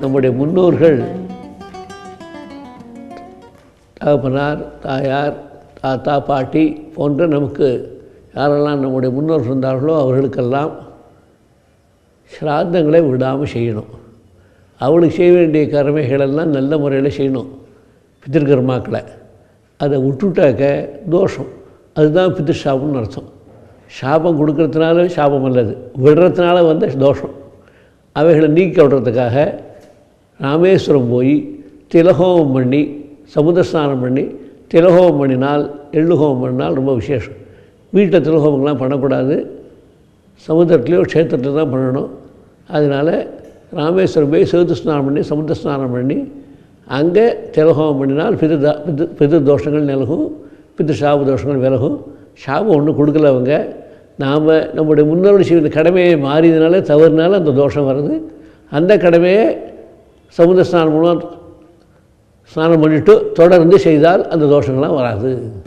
நம்முடைய முன்னோர்கள் தகப்பனார் தாயார் தாத்தா பாட்டி போன்ற நமக்கு யாரெல்லாம் நம்முடைய முன்னோர்கள் இருந்தார்களோ அவர்களுக்கெல்லாம் சிராத்தங்களை விடாமல் செய்யணும். அவளுக்கு செய்ய வேண்டிய கடமைகளெல்லாம் நல்ல முறையில் செய்யணும் பித்திருக்கர்மாக்களை அதை விட்டுட்டாக்க தோஷம். அதுதான் பித்திருஷாபம்னு அர்த்தம். சாபம் கொடுக்கறதுனால சாபம் அல்லது விடுறதுனால வந்து தோஷம். அவைகளை நீக்கி விடுறதுக்காக ராமேஸ்வரம் போய் திலகோபம் பண்ணி சமுத்திர ஸ்நானம் பண்ணி திலஹோமம் பண்ணினால் எள்ளுஹோமம் பண்ணினால் ரொம்ப விசேஷம். வீட்டில் திலஹோமங்கள்லாம் பண்ணக்கூடாது. சமுத்திரத்துலேயோ க்ஷேத்திரத்தில் தான் பண்ணணும். அதனால் ராமேஸ்வரம் போய் சேது ஸ்நானம் பண்ணி சமுத்திர ஸ்நானம் பண்ணி அங்கே திலஹோமம் பண்ணினால் பிது தா பிது பிது தோஷங்கள் நிலகும் பிது சாப தோஷங்கள் விலகும். சாபம் ஒன்றும் கொடுக்கல அவங்க. நாம் நம்முடைய முன்னோர்கள் செய்த கடமையை மாறியதுனால தவறுனால அந்த தோஷம் வருது அந்த கடமையை சமுதிர ஸ்நானம் மூலம் ஸ்நானம் பண்ணிவிட்டு தொடர்ந்து செய்தால் அந்த தோஷங்கள்லாம் வராது.